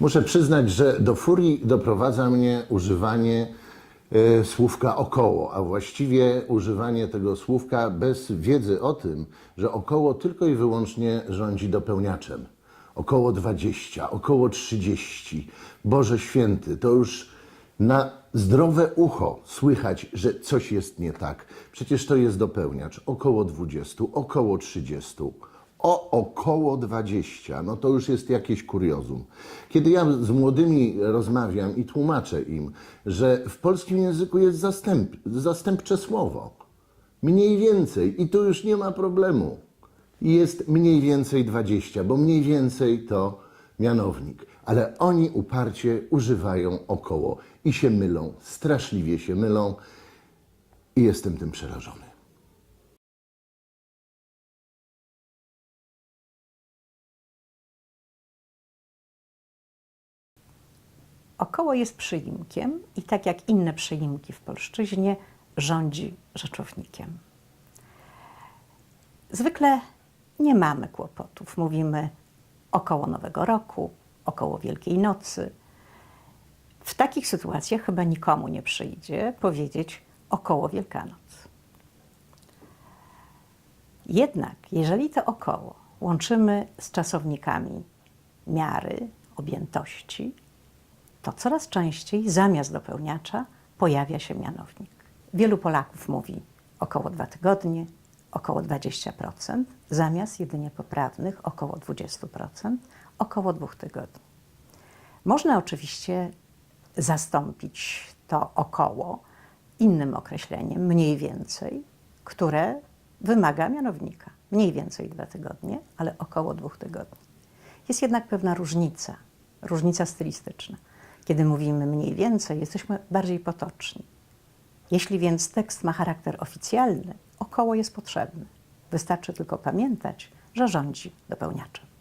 Muszę przyznać, że do furii doprowadza mnie używanie e, słówka około, a właściwie używanie tego słówka bez wiedzy o tym, że około tylko i wyłącznie rządzi dopełniaczem. Około 20, około 30. Boże święty, to już na zdrowe ucho słychać, że coś jest nie tak. Przecież to jest dopełniacz. Około 20, około 30 o około 20. No to już jest jakieś kuriozum. Kiedy ja z młodymi rozmawiam i tłumaczę im, że w polskim języku jest zastęp, zastępcze słowo, mniej więcej, i tu już nie ma problemu, jest mniej więcej 20, bo mniej więcej to mianownik. Ale oni uparcie używają około i się mylą, straszliwie się mylą i jestem tym przerażony. Około jest przyimkiem i tak jak inne przyimki w polszczyźnie rządzi rzeczownikiem. Zwykle nie mamy kłopotów. Mówimy około Nowego Roku, około Wielkiej Nocy. W takich sytuacjach chyba nikomu nie przyjdzie powiedzieć około Wielkanoc. Jednak jeżeli to około łączymy z czasownikami miary, objętości, to coraz częściej zamiast dopełniacza pojawia się mianownik. Wielu Polaków mówi około dwa tygodnie, około 20%, zamiast jedynie poprawnych około 20%, około dwóch tygodni. Można oczywiście zastąpić to około innym określeniem, mniej więcej, które wymaga mianownika. Mniej więcej dwa tygodnie, ale około dwóch tygodni. Jest jednak pewna różnica, różnica stylistyczna. Kiedy mówimy mniej więcej, jesteśmy bardziej potoczni. Jeśli więc tekst ma charakter oficjalny, około jest potrzebny. Wystarczy tylko pamiętać, że rządzi dopełniaczem.